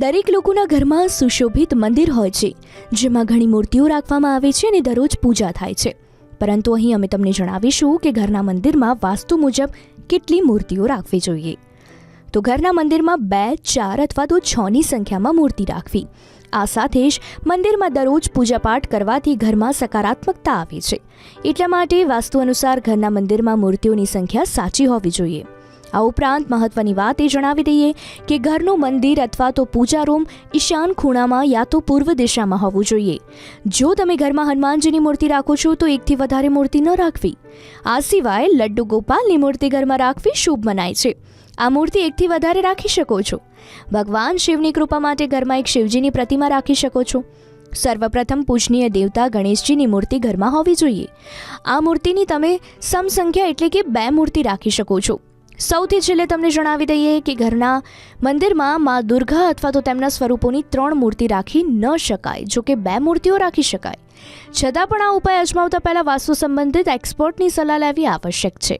દરેક લોકોના ઘરમાં સુશોભિત મંદિર હોય છે, જેમાં ઘણી મૂર્તિઓ રાખવામાં આવે છે અને દરરોજ પૂજા થાય છે. પરંતુ અહીં અમે તમને જણાવીશું કે ઘરના મંદિરમાં વાસ્તુ મુજબ કેટલી મૂર્તિઓ રાખવી જોઈએ. તો ઘરના મંદિરમાં બે, ચાર અથવા તો છની સંખ્યામાં મૂર્તિ રાખવી. આ સાથે જ મંદિરમાં દરરોજ પૂજાપાઠ કરવાથી ઘરમાં સકારાત્મકતા આવે છે. એટલા માટે વાસ્તુ અનુસાર ઘરના મંદિરમાં મૂર્તિઓની સંખ્યા સાચી હોવી જોઈએ. આ ઉપરાંત મહત્વની વાત એ જણાવી દઈએ કે ઘરનું મંદિર અથવા તો પૂજા રૂમ ઈશાન ખૂણામાં યા તો પૂર્વ દિશામાં હોવું જોઈએ. જો તમે ઘરમાં હનુમાનજીની મૂર્તિ રાખો છો, તો એકથી વધારે મૂર્તિ ન રાખવી. આ સિવાય લડ્ડુ ગોપાલની મૂર્તિ ઘરમાં રાખવી શુભ મનાય છે. આ મૂર્તિ એકથી વધારે રાખી શકો છો. ભગવાન શિવની કૃપા માટે ઘરમાં એક શિવજીની પ્રતિમા રાખી શકો છો. સર્વપ્રથમ પૂજનીય દેવતા ગણેશજીની મૂર્તિ ઘરમાં હોવી જોઈએ. આ મૂર્તિની તમે સમસંખ્યા એટલે કે બે મૂર્તિ રાખી શકો છો. સૌથી છેલ્લે તમને જણાવી દઈએ કે ઘરના મંદિરમાં મા દુર્ગા અથવા તો તેમના સ્વરૂપોની ત્રણ મૂર્તિ રાખી ન શકાય, જો કે બે મૂર્તિઓ રાખી શકાય. છતાં પણ આ ઉપાય અજમાવતા પહેલા વાસ્તુ સંબંધિત એક્સપર્ટની સલાહ લેવી આવશ્યક છે.